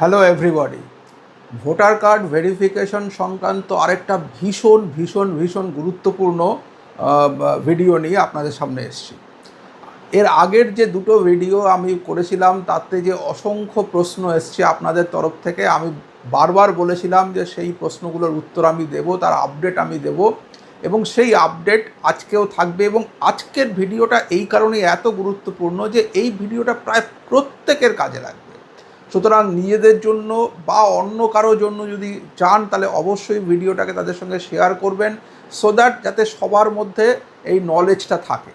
Hello everybody voter card verification সংক্রান্ত আরেকটা ভীষণ ভীষণ ভীষণ গুরুত্বপূর্ণ ভিডিও নিয়ে আপনাদের সামনে এসেছি। এর আগের যে দুটো ভিডিও আমি করেছিলাম, তাতে যে অসংখ্য প্রশ্ন এসছে আপনাদের তরফ থেকে, আমি বারবার বলেছিলাম যে সেই প্রশ্নগুলোর উত্তর আমি দেব, তার আপডেট আমি দেব, এবং সেই আপডেট আজকেও থাকবে, এবং আজকের ভিডিওটা এই কারণেই এত গুরুত্বপূর্ণ যে এই ভিডিওটা প্রায় প্রত্যেকের কাজে লাগবে। সুতরাং নিজেদের জন্য বা অন্য কারোর জন্য যদি চান, তাহলে অবশ্যই ভিডিওটাকে তাদের সঙ্গে শেয়ার করবেন সো দ্যাট যাতে সবার মধ্যে এই নলেজটা থাকে।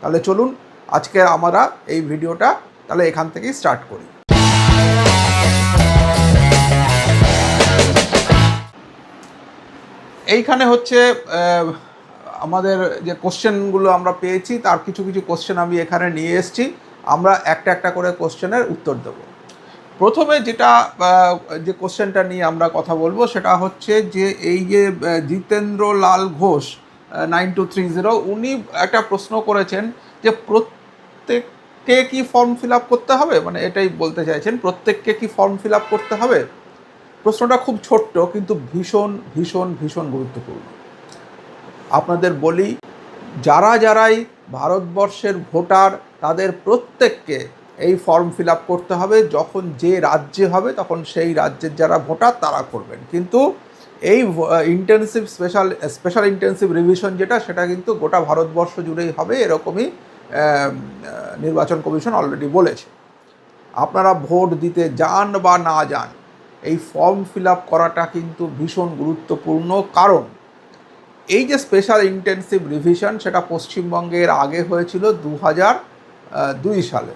তাহলে চলুন, আজকে আমরা এই ভিডিওটা তাহলে এখান থেকেই স্টার্ট করি। এইখানে হচ্ছে আমাদের যে কোশ্চেনগুলো আমরা পেয়েছি, তার কিছু কিছু কোশ্চেন আমি এখানে নিয়ে এসেছি। আমরা একটা একটা করে কোশ্চেনের উত্তর দেব। প্রথমে যেটা যে কোশ্চেনটা নিয়ে আমরা কথা বলব সেটা হচ্ছে যে এই যে Jitendra Lal Ghosh nine two three zero উনি একটা প্রশ্ন করেছেন যে প্রত্যেককে কি ফর্ম ফিল আপ করতে হবে? মানে এটাই বলতে চাইছেন, প্রত্যেককে কি ফর্ম ফিল আপ করতে হবে? প্রশ্নটা খুব ছোট্ট কিন্তু ভীষণ ভীষণ ভীষণ গুরুত্বপূর্ণ। আপনাদের বলি, যারা যারাই ভারতবর্ষের ভোটার, তাদের প্রত্যেককে এই ফর্ম ফিল আপ করতে হবে, যখন যে রাজ্যে হবে তখন সেই রাজ্যের যারা ভোটার তারা করবেন। কিন্তু এই intensive special special intensive revision যেটা, সেটা কিন্তু গোটা ভারতবর্ষ জুড়েই হবে, এরকমই নির্বাচন কমিশন অলরেডি বলেছে। আপনারা ভোট দিতে যান বা না যান, এই ফর্ম ফিল আপ করাটা কিন্তু ভীষণ গুরুত্বপূর্ণ। কারণ এই যে স্পেশাল ইন্টেন্সিভ রিভিশন সেটা পশ্চিমবঙ্গের আগে হয়েছিল দু হাজার দুই সালে।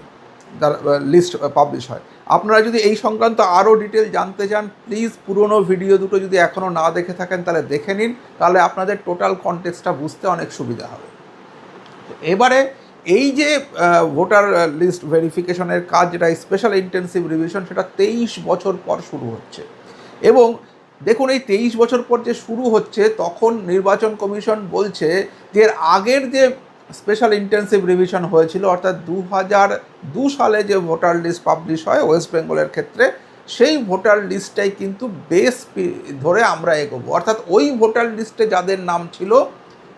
লিস্ট পাবলিশ হয়। আপনারা যদি এই সংক্রান্ত আরও ডিটেল জানতে চান প্লিজ পুরনো ভিডিও দুটো যদি এখনও না দেখে থাকেন, তাহলে দেখে নিন। তাহলে আপনাদের টোটাল কনটেক্সটটা বুঝতে অনেক সুবিধা হবে। এবারে এই যে ভোটার লিস্ট ভেরিফিকেশনের কাজ, যেটা স্পেশাল ইন্টেন্সিভ রিভিশন সেটা তেইশ বছর পর শুরু হচ্ছে। এবং দেখুন, এই তেইশ বছর পর যে শুরু হচ্ছে, তখন নির্বাচন কমিশন বলছে যে, এর আগের যে স্পেশাল ইন্টেন্সিভ রিভিশন হয়েছিল, অর্থাৎ দু হাজার দু সালে যে ভোটার লিস্ট পাবলিশ হয় ওয়েস্ট বেঙ্গলের ক্ষেত্রে, সেই ভোটার লিস্টটাই কিন্তু পি- ধরে আমরা এগোবো। অর্থাৎ ওই ভোটার লিস্টে যাদের নাম ছিল,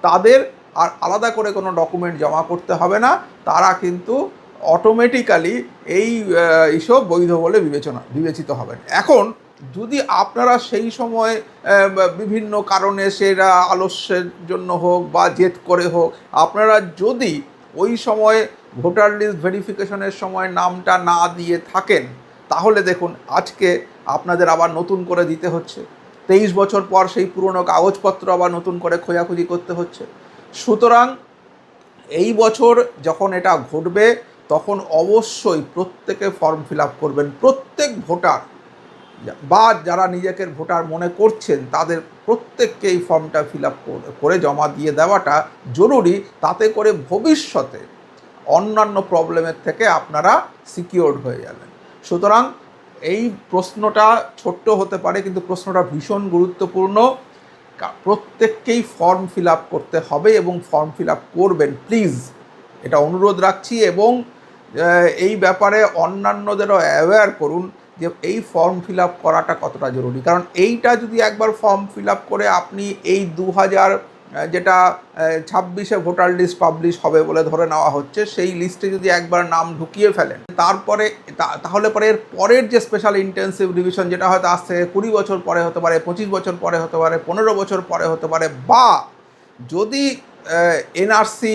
তাদের আর আলাদা করে কোনো ডকুমেন্ট জমা করতে হবে না। তারা কিন্তু অটোমেটিক্যালি এই ইস্যু বৈধ বলে বিবেচনা, বিবেচিত হবেন। এখন যদি আপনারা সেই সময় বিভিন্ন কারণে সেটা আলস্যের জন্য হোক বা জেদ করে হোক, আপনারা যদি ওই সময় ভোটার লিস্ট ভেরিফিকেশনের সময় নামটা না দিয়ে থাকেন, তাহলে দেখুন আজকে আপনাদের আবার নতুন করে দিতে হচ্ছে। তেইশ বছর পর সেই পুরনো কাগজপত্র আবার নতুন করে খোঁজাখুঁজি করতে হচ্ছে। সুতরাং এই বছর যখন এটা ঘটবে, তখন অবশ্যই প্রত্যেকে ফর্ম ফিল আপ করবেন। প্রত্যেক ভোটার বা যারা নিজেকে ভোটার মনে করছেন, তাদের প্রত্যেককে এই ফর্মটা ফিল আপ করে জমা দিয়ে দেওয়াটা জরুরি। তাতে করে ভবিষ্যতে অন্যান্য প্রবলেমের থেকে আপনারা সিকিওর্ড হয়ে যাবেন। সুতরাং এই প্রশ্নটা ছোট্ট হতে পারে, কিন্তু প্রশ্নটা ভীষণ গুরুত্বপূর্ণ। প্রত্যেককেই ফর্ম ফিল আপ করতে হবে এবং ফর্ম ফিল আপ করবেন, প্লিজ। এটা অনুরোধ রাখছি এবং এই ব্যাপারে অন্যান্যদেরও অ্যাওয়্যার করুন। যে এই ফর্ম ফিল আপ করাটা কতটা জরুরি? কারণ এইটা যদি একবার ফর্ম ফিল আপ করে আপনি এই দু হাজার যেটা ছাব্বিশে ভোটার লিস্ট পাবলিশ হবে বলে ধরে নেওয়া হচ্ছে, সেই লিস্টে যদি একবার নাম ঢুকিয়ে ফেলেন, তারপরে তাহলে পরে এর পরের যে স্পেশাল ইন্টেন্সিভ রিভিশন যেটা হয়তো আজ থেকে কুড়ি বছর পরে হতে পারে, পঁচিশ বছর পরে হতে পারে, পনেরো বছর পরে হতে পারে, বা যদি এনআরসি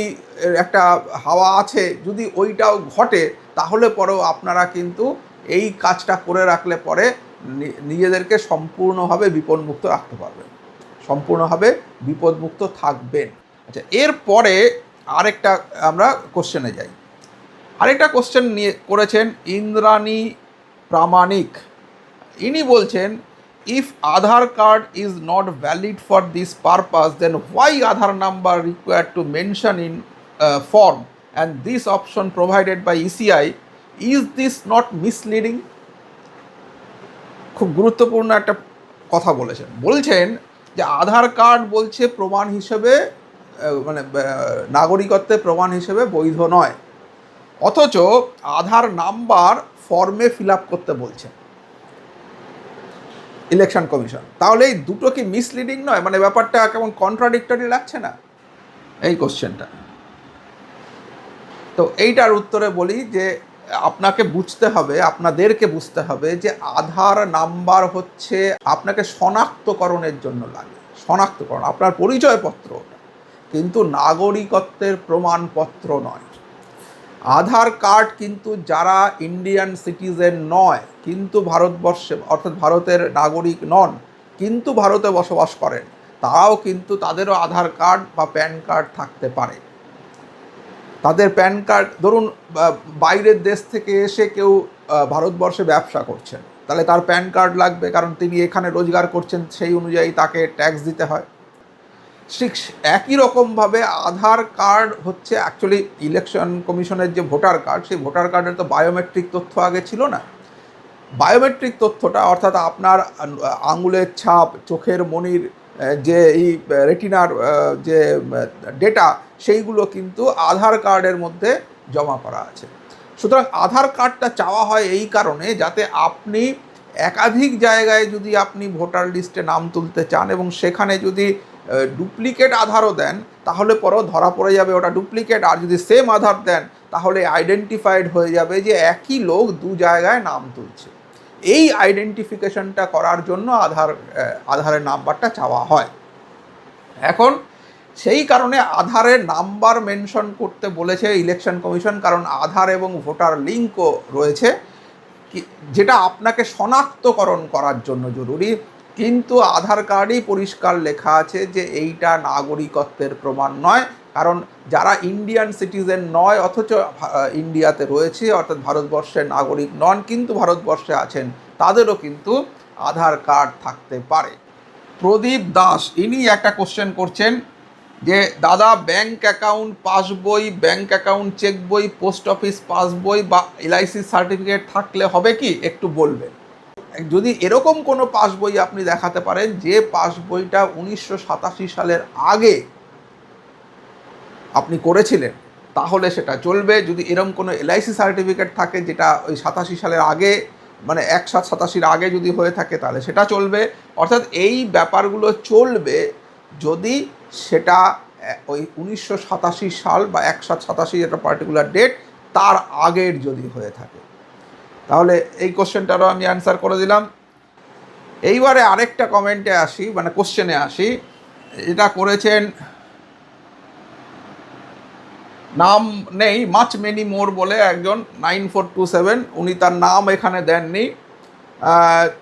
একটা হাওয়া আছে, যদি ওইটাও ঘটে, তাহলে পরেও আপনারা কিন্তু এই কাজটা করে রাখলে পরে নিজেদেরকে সম্পূর্ণভাবে বিপদমুক্ত রাখতে পারবেন। সম্পূর্ণভাবে বিপদমুক্ত থাকবেন। আচ্ছা এরপরে আরেকটা আমরা কোশ্চেনে যাই। আরেকটা কোশ্চেন নিয়ে করেছেন ইন্দ্রাণী প্রামাণিক। ইনি বলছেন if Aadhaar card is not valid for this purpose then why Aadhaar number required to mention in form and this option provided by ECI is this not misleading খুব গুরুত্বপূর্ণ একটা কথা বলেছেন। বলছেন যে আধার কার্ড বলছে প্রমাণ হিসেবে মানে নাগরিকত্বের প্রমাণ হিসেবে বৈধ নয়। অথচ আধার নাম্বার ফর্মে ফিল আপ করতে বলছেন ইলেকশন কমিশন তাহলে এই দুটো কি মিসলিডিং নয়? মানে ব্যাপারটা কেমন কন্ট্রাডিক্টরি লাগছে না? এই কোশ্চেনটা তো এইটার উত্তরে বলি যে আপনাকে বুঝতে হবে, আপনাদেরকে বুঝতে হবে যে আধার নাম্বার হচ্ছে আপনাকে শনাক্তকরণের জন্য লাগে। শনাক্তকরণ, আপনার পরিচয়পত্র। কিন্তু নাগরিকত্বের প্রমাণপত্র নয়। আধার কার্ড কিন্তু যারা ইন্ডিয়ান সিটিজেন নয়, কিন্তু ভারতবর্ষে, অর্থাৎ ভারতের নাগরিক নন, কিন্তু ভারতে বসবাস করেন, তারাও কিন্তু তাদেরও আধার কার্ড বা প্যান কার্ড থাকতে পারে। তাদের প্যান কার্ড, ধরুন বাইরের দেশ থেকে এসে কেউ ভারতবর্ষে ব্যবসা করছেন, তাহলে তার প্যান কার্ড লাগবে, কারণ তিনি এখানে রোজগার করছেন, সেই অনুযায়ী তাকে ট্যাক্স দিতে হয়। ঠিক একই রকমভাবে আধার কার্ড হচ্ছে অ্যাকচুয়ালি ইলেকশন কমিশনের যে ভোটার কার্ড, সেই ভোটার কার্ডের তো বায়োমেট্রিক তথ্য আগে ছিল না। বায়োমেট্রিক তথ্যটা, অর্থাৎ আপনার আঙুলের ছাপ, চোখের মনির যে এই রেটিনার যে ডেটা সেইগুলো কিন্তু আধার কার্ডের মধ্যে জমা করা আছে। সুতরাং আধার কার্ডটা চাওয়া হয় এই কারণে যাতে আপনি একাধিক জায়গায় যদি আপনি ভোটার লিস্টে নাম তুলতে চান এবং সেখানে যদি ডুপ্লিকেট আধারও দেন, তাহলে পরেও ধরা পড়ে যাবে ওটা ডুপ্লিকেট। আর যদি সেম আধার দেন, তাহলে আইডেন্টিফাইড হয়ে যাবে যে একই লোক দু জায়গায় নাম তুলছে। এই আইডেন্টিফিকেশনটা করার জন্য আধার আধারের নাম্বারটা চাওয়া হয়। এখন সেই কারণে আধারের নাম্বার মেনশন করতে বলেছে ইলেকশন কমিশন, কারণ আধার এবং ভোটার লিঙ্কও রয়েছে যেটা আপনাকে শনাক্তকরণ করার জন্য জরুরি। কিন্তু আধার কার্ডেই পরিষ্কার লেখা আছে যে এইটা নাগরিকত্বের প্রমাণ নয়, কারণ যারা ইন্ডিয়ান সিটিজেন নয়, অথচ ইন্ডিয়াতে রয়েছে, অর্থাৎ ভারতবর্ষের নাগরিক নন, কিন্তু ভারতবর্ষে আছেন, তাদেরও কিন্তু আধার কার্ড থাকতে পারে। প্রদীপ দাস, ইনি একটা কোশ্চেন করছেন যে, দাদা bank account passbook bank account cheque বই পোস্ট অফিস পাসবই বা এলআইসি সার্টিফিকেট থাকলে হবে কি? একটু বলবেন। যদি এরকম কোনো পাসবই আপনি দেখাতে পারেন, যে পাসবইটা উনিশশো সাতাশি সালের আগে আপনি করেছিলেন, তাহলে সেটা চলবে। যদি এরকম কোনো এলআইসি সার্টিফিকেট থাকে, যেটা ওই সাতাশি সালের আগে মানে একশো সাতাশির আগে যদি হয়ে থাকে, তাহলে সেটা চলবে। অর্থাৎ এই ব্যাপারগুলো চলবে যদি সেটা ওই উনিশশো সাতাশি সাল বা একশো সাতাশি একটা পার্টিকুলার ডেট তার আগের যদি হয়ে থাকে। তাহলে এই কোশ্চেনটারও আমি অ্যান্সার করে দিলাম। এইবারে আরেকটা কমেন্টে আসি মানে কোশ্চেনে আসি। এটা করেছেন, নাম নেই মাচ মেনি মোর বলে একজন নাইন ফোর টু সেভেন উনি তার নাম এখানে দেননি।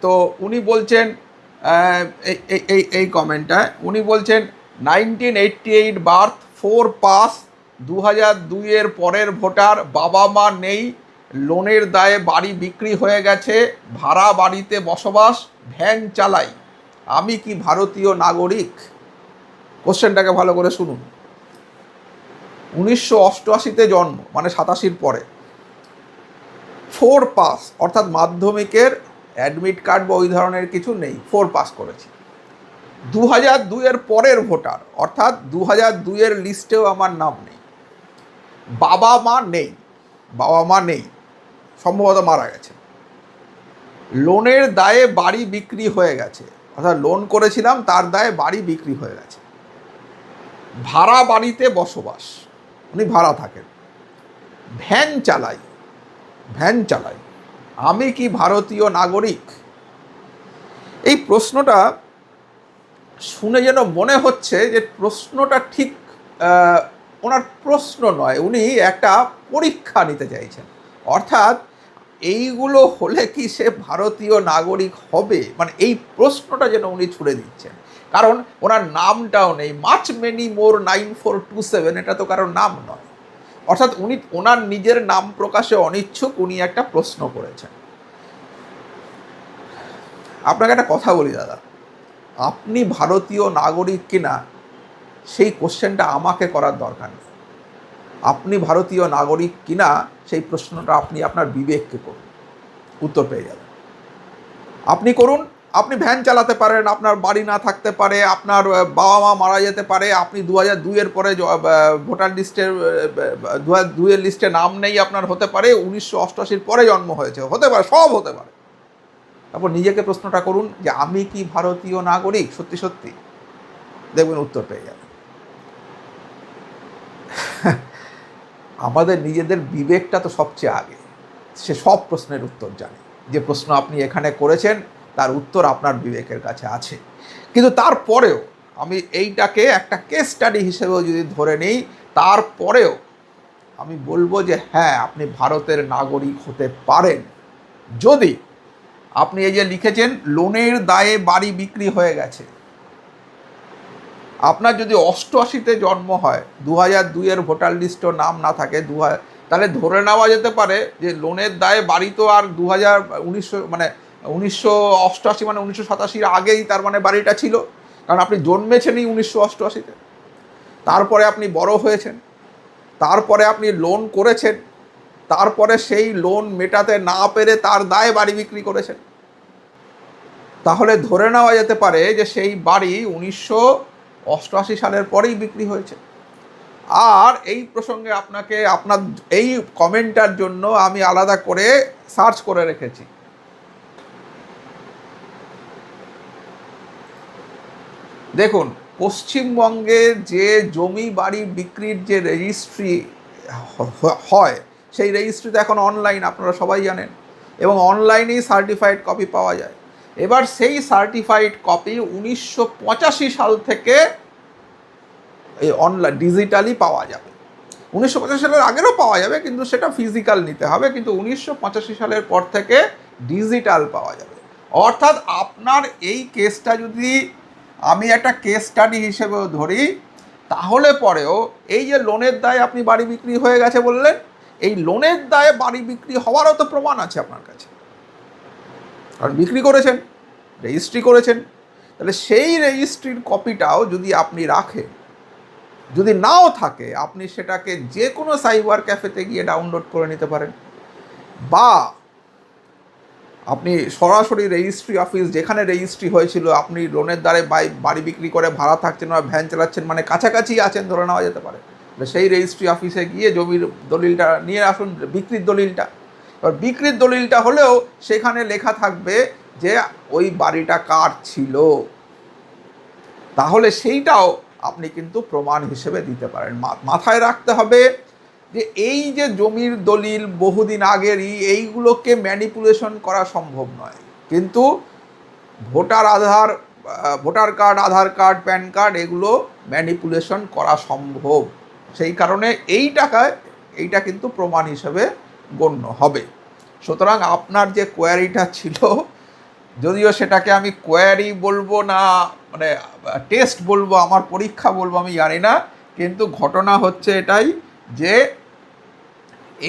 তো উনি বলছেন এই, এই- এই এই কমেন্টটায় উনি বলছেন nineteen eighty eight birth, four pass দু হাজার দুইয়ের পরের ভোটার বাবা মা নেই, লোনের দায়ে বাড়ি বিক্রি হয়ে গেছে, ভাড়া বাড়িতে বসবাস, ভ্যান চালাই। আমি কি ভারতীয় নাগরিক? কোশ্চেনটাকে ভালো করে শুনুন। উনিশশো অষ্টআশিতে জন্ম মানে সাতাশির পরে। ফোর পাস অর্থাৎ মাধ্যমিকের অ্যাডমিট কার্ড বা ওই ধরনের কিছু নেই ফোর পাস করেছি। দু হাজার দুইয়ের পরের ভোটার, অর্থাৎ দু হাজার দুইয়ের লিস্টেও আমার নাম নেই। বাবা মা নেই, বাবা মা নেই, সম্ভবত মারা গেছে। লোনের দায়ে বাড়ি বিক্রি হয়ে গেছে, অর্থাৎ লোন করেছিলাম, তার দায়ে বাড়ি বিক্রি হয়ে গেছে। ভাড়া বাড়িতে বসবাস, উনি ভাড়া থাকেন। ভ্যান চালাই ভ্যান চালাই, আমি কি ভারতীয় নাগরিক? এই প্রশ্নটা শুনে যেন মনে হচ্ছে যে প্রশ্নটা ঠিক ওনার প্রশ্ন নয়, উনি একটা পরীক্ষা নিতে চাইছেন। অর্থাৎ এইগুলো হলে কি সে ভারতীয় নাগরিক হবে? মানে এই প্রশ্নটা যেন উনি ছুড়ে দিচ্ছেন। কারণ ওনার নামটাও নেই much many more nine four two seven এটা তো কারোর নাম নয়। অর্থাৎ উনি, ওনার নিজের নাম প্রকাশে অনিচ্ছুক, উনি একটা প্রশ্ন করেছেন। আপনাকে একটা কথা বলি, দাদা। আপনি ভারতীয় নাগরিক কিনা, সেই কোশ্চেনটা আমাকে করার দরকার নেই। আপনি ভারতীয় নাগরিক কিনা, সেই প্রশ্নটা আপনি আপনার বিবেককে করুন। উত্তর পেয়ে যাবেন। আপনি করুন, আপনি ভ্যান চালাতে পারেন, আপনার বাড়ি না থাকতে পারে, আপনার বাবা মা মারা যেতে পারে, আপনি দু হাজার দুইয়ের পরে ভোটার লিস্টের দু হাজার দুইয়ের লিস্টে নাম নেই আপনার হতে পারে, উনিশশো অষ্টআশির পরে জন্ম হয়েছে, হতে পারে, সব হতে পারে। তারপর নিজেকে প্রশ্নটা করুন যে আমি কি ভারতীয় নাগরিক? সত্যি সত্যি। দেখবেন উত্তর পেয়ে যাবেন। আমাদের নিজেদের বিবেকটা তো সবচেয়ে আগে। সে সব প্রশ্নের উত্তর জানে। যে প্রশ্ন আপনি এখানে করেছেন, তার উত্তর আপনার বিবেকের কাছে আছে। কিন্তু তারপরেও আমি এইটাকে একটা কেস স্টাডি হিসেবেও যদি ধরে নিই, তারপরেও আমি বলব যে হ্যাঁ আপনি ভারতের নাগরিক হতে পারেন। যদি আপনি এই যে লিখেছেন, লোনের দায়ে বাড়ি বিক্রি হয়ে গেছে। আপনার যদি অষ্টআশিতে জন্ম হয় দু হাজার দুইয়ের ভোটার লিস্টও নাম না থাকে দু হাজার তাহলে ধরে নেওয়া যেতে পারে যে লোনের দায়ে বাড়ি তো আর দু হাজার উনিশশো মানে উনিশশো অষ্টআশি মানে উনিশশো সাতাশির আগেই তার মানে বাড়িটা ছিল। কারণ আপনি জন্মেছেনই উনিশশো অষ্টআশিতে। তারপরে আপনি বড় হয়েছেন। তারপরে আপনি লোন করেছেন। তারপরে সেই লোন মেটাতে না পেরে তার দায়ে বাড়ি বিক্রি করেছেন। তাহলে ধরে নেওয়া যেতে পারে যে সেই বাড়ি উনিশশো অষ্টআশি সালের পরেই বিক্রি হয়েছে। আর এই প্রসঙ্গে আপনাকে আপনার এই কমেন্টটার জন্য আমি আলাদা করে সার্চ করে রেখেছি। দেখুন, পশ্চিমবঙ্গে যে জমি বাড়ি বিক্রির যে রেজিস্ট্রি হয় সেই রেজিস্ট্রিতে এখন অনলাইন আপনারা সবাই জানেন। এবং অনলাইনেই সার্টিফাইড কপি পাওয়া যায়। এবার সেই সার্টিফাইড কপি উনিশশো পঁচাশি সাল থেকে এই অনলাইন ডিজিটালি পাওয়া যাবে। উনিশশো পঁচাশি সালের আগেরও পাওয়া যাবে, কিন্তু সেটা ফিজিক্যাল নিতে হবে, কিন্তু উনিশশো পঁচাশি সালের পর থেকে ডিজিটাল পাওয়া যাবে। অর্থাৎ আপনার এই কেসটা যদি আমি একটা কেস স্টাডি হিসেবেও ধরি, তাহলে পরেও এই যে লোনের দায়ে আপনি বাড়ি বিক্রি হয়ে গেছে বললেন এই লোনের দায়ে বাড়ি বিক্রি হওয়ারও তো প্রমাণ আছে আপনার কাছে। কারণ বিক্রি করেছেন রেজিস্ট্রি করেছেন, তাহলে সেই রেজিস্ট্রির কপিটাও যদি আপনি রাখেন, যদি নাও থাকে, আপনি সেটাকে যে কোনো সাইবার ক্যাফেতে গিয়ে ডাউনলোড করে নিতে পারেন। বা আপনি সরাসরি রেজিস্ট্রি অফিস যেখানে রেজিস্ট্রি হয়েছিল, আপনি লোনের দ্বারে বাড়ি বিক্রি করে ভাড়া থাকছেন বা ভ্যান চালাচ্ছেন মানে কাছাকাছি আছেন, ধরে নেওয়া যেতে পারে। সেই রেজিস্ট্রি অফিসে গিয়ে জমির দলিলটা, নিয়ে আসুন বিক্রির দলিলটা। এবার বিক্রির দলিলটা হলেও সেখানে লেখা থাকবে যে ওই বাড়িটা কার ছিল। তাহলে সেইটাও আপনি কিন্তু প্রমাণ হিসেবে দিতে পারেন। মাথায় রাখতে হবে যে এই যে জমির দলিল বহুদিন আগেরই, এইগুলোকে ম্যানিপুলেশন করা সম্ভব নয়। কিন্তু voter Aadhaar voter card, Aadhaar card, PAN card, এগুলো ম্যানিপুলেশন করা সম্ভব। সেই কারণে এই টাকায় এইটা কিন্তু প্রমাণ হিসেবে গণ্য হবে। সুতরাং আপনার যে কোয়ারিটা ছিল, যদিও সেটাকে আমি কোয়ারি বলব না মানে টেস্ট বলব, আমার পরীক্ষা বলব, আমি জানি না, কিন্তু ঘটনা হচ্ছে এটাই যে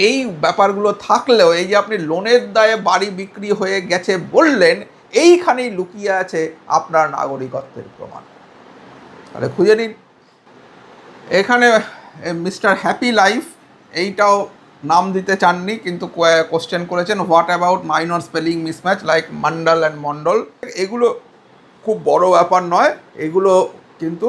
এই ব্যাপারগুলো থাকলেও, এই যে আপনি লোনের দায়ে বাড়ি বিক্রি হয়ে গেছে বললেন, এইখানেই লুকিয়ে আছে আপনার নাগরিকত্বের প্রমাণ। তাহলে খুঁজে নিন। এখানে মিস্টার হ্যাপি লাইফ এইটাও নাম দিতে চাননি, কিন্তু কোশ্চেন করেছেন what about minor spelling mismatch like Mondal and Mondal এগুলো খুব বড় ব্যাপার নয়, এগুলো কিন্তু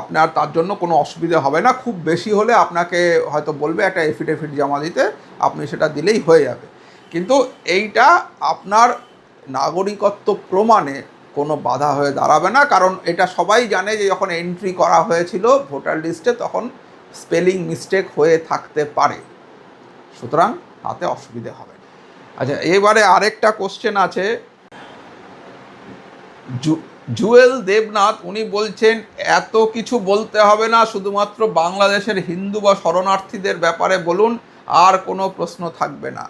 আপনার তার জন্য কোনো অসুবিধা হবে না, খুব বেশি হলে আপনাকে হয়তো বলবে, একটা এফিডেভিট জমা দিতে, আপনি সেটা দিলেই হয়ে যাবে। কিন্তু এইটা আপনার নাগরিকত্ব প্রমাণে কোনো বাধা হয়ে দাঁড়াবে না, কারণ এটা সবাই জানে যে যখন এন্ট্রি করা হয়েছিল ভোটার লিস্টে তখন স্পেলিং মিস্টেক হয়ে থাকতে পারে। সুতরাং তাতে অসুবিধে হবে আচ্ছা এবারে আরেকটা কোশ্চেন আছে। জুয়েল দেবনাথ, উনি বলছেন, এত কিছু বলতে হবে না, শুধুমাত্র বাংলাদেশের হিন্দু বা শরণার্থীদের ব্যাপারে বলুন, আর কোনো প্রশ্ন থাকবে না।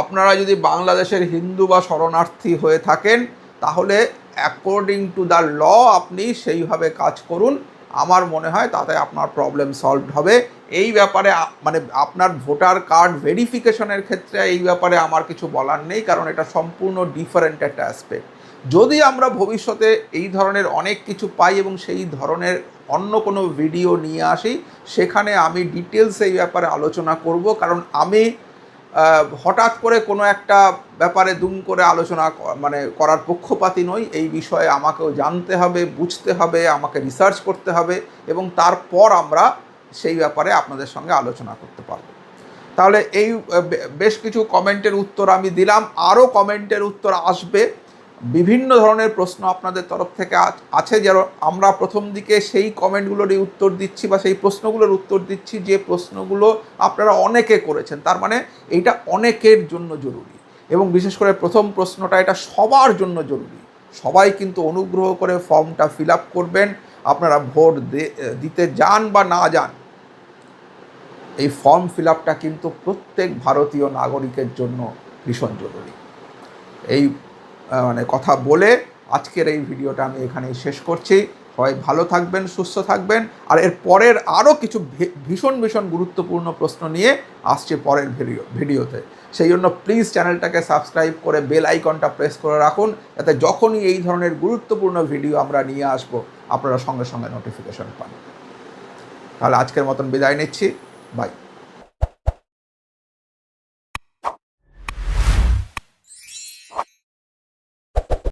আপনারা যদি বাংলাদেশের হিন্দু বা শরণার্থী হয়ে থাকেন তাহলে অ্যাকর্ডিং টু দ্য ল আপনি সেইভাবে কাজ করুন। আমার মনে হয় তাতে আপনার প্রবলেম সলভ হবে। এই ব্যাপারে মানে আপনার ভোটার কার্ড ভেরিফিকেশনের ক্ষেত্রে এই ব্যাপারে আমার কিছু বলার নেই, কারণ এটা সম্পূর্ণ ডিফারেন্ট একটা অ্যাসপেক্ট যদি আমরা ভবিষ্যতে এই ধরনের অনেক কিছু পাই এবং সেই ধরনের অন্য কোনো ভিডিও নিয়ে আসি, সেখানে আমি ডিটেলস এই ব্যাপারে আলোচনা করব, কারণ আমি হঠাৎ করে কোনো একটা ব্যাপারে দুম করে আলোচনা মানে করার পক্ষপাতি নই। এই বিষয়ে আমাকেও জানতে হবে, বুঝতে হবে, আমাকে রিসার্চ করতে হবে এবং তারপর আমরা সেই ব্যাপারে আপনাদের সঙ্গে আলোচনা করতে পারব। তাহলে এই বেশ কিছু কমেন্টের উত্তর আমি দিলাম। আরও কমেন্টের উত্তর আসবে। বিভিন্ন ধরনের প্রশ্ন আপনাদের তরফ থেকে আছে, যেন আমরা প্রথম দিকে সেই কমেন্টগুলোরই উত্তর দিচ্ছি বা সেই প্রশ্নগুলোর উত্তর দিচ্ছি যে প্রশ্নগুলো আপনারা অনেকে করেছেন। তার মানে এইটা অনেকের জন্য জরুরি এবং বিশেষ করে প্রথম প্রশ্নটা এটা সবার জন্য জরুরি। সবাই কিন্তু অনুগ্রহ করে ফর্মটা ফিল আপ করবেন, আপনারা ভোট দিতে যান বা না যান, এই ফর্ম ফিল আপটা কিন্তু প্রত্যেক ভারতীয় নাগরিকের জন্য ভীষণ জরুরি। এই মানে কথা বলে আজকের এই ভিডিওটা আমি এখানেই শেষ করছি। সবাই ভালো থাকবেন, সুস্থ থাকবেন। আর এর পরের আরও কিছু ভীষণ ভীষণ গুরুত্বপূর্ণ প্রশ্ন নিয়ে আসছে পরের ভিডিও, ভিডিওতে। সেই জন্য প্লিজ চ্যানেলটাকে সাবস্ক্রাইব করে বেল আইকনটা প্রেস করে রাখুন, যাতে যখনই এই ধরনের গুরুত্বপূর্ণ ভিডিও আমরা নিয়ে আসব, আপনারা সঙ্গে সঙ্গে নোটিফিকেশন পান। তাহলে আজকের মতন বিদায় নিচ্ছি। বাই